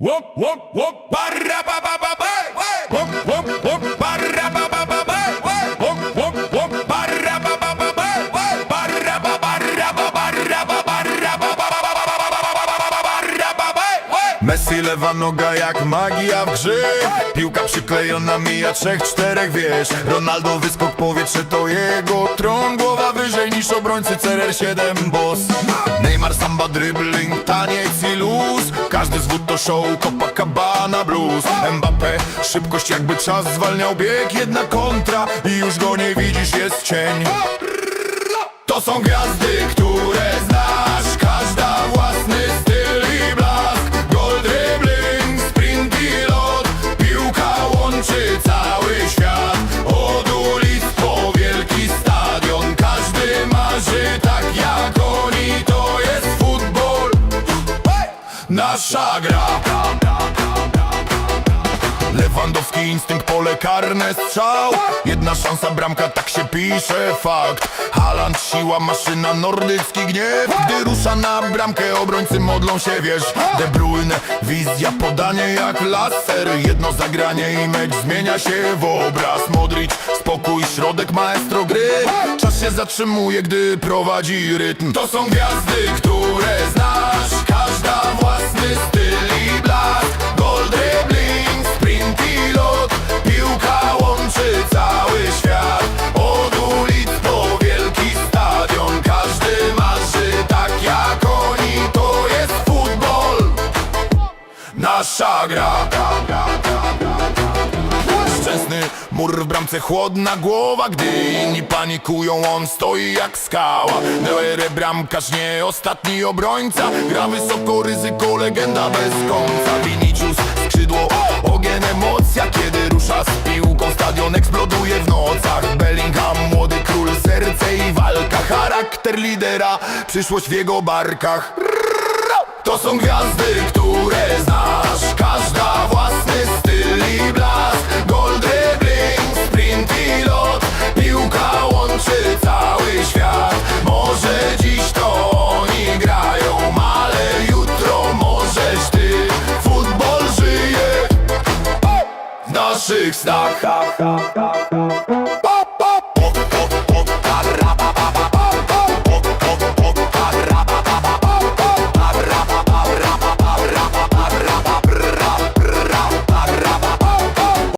Whoop, whoop, whoop, ba, ra, ba, ba, ba, ba. lewa noga jak magia w grze. Piłka przyklejona mija trzech, czterech, wiesz. Ronaldo wyskok powietrze to jego tron. Głowa wyżej niż obrońcy CR7 boss. Neymar, samba, dribbling, taniec i luz. Każdy zwód to show, Copacabana blues. Mbappé, szybkość jakby czas zwalniał bieg. Jedna kontra i już go nie widzisz, jest cień. To są gwiazdy, które znasz Nasza gra. Lewandowski instynkt, pole karne, strzał. Jedna szansa, bramka, tak się pisze, fakt. Haaland, siła, maszyna, nordycki gniew. Gdy rusza na bramkę, obrońcy modlą się, wiesz. De Bruyne, wizja, podanie jak laser. Jedno zagranie i mecz zmienia się w obraz. Modric, spokój, środek, maestro gry. Czas się zatrzymuje, gdy prowadzi rytm. To są gwiazdy, które znasz Własny styl i blask. Gold dribbling, sprint i lot. Piłka łączy cały świat. Od ulic po wielki stadion. Każdy marzy tak jak oni. To jest futbol. Nasza gra Mur w bramce, chłodna głowa. Gdy inni panikują, on stoi jak skała. Neuer bramkarz, nie ostatni obrońca. Gra wysoko, ryzyko, legenda bez końca. Vinicius, skrzydło, ogień, emocja. Kiedy rusza z piłką, stadion eksploduje w nocach. Bellingham, młody król, serce i walka. Charakter lidera, przyszłość w jego barkach. To są gwiazdy, które znasz. Każda własny naszych snach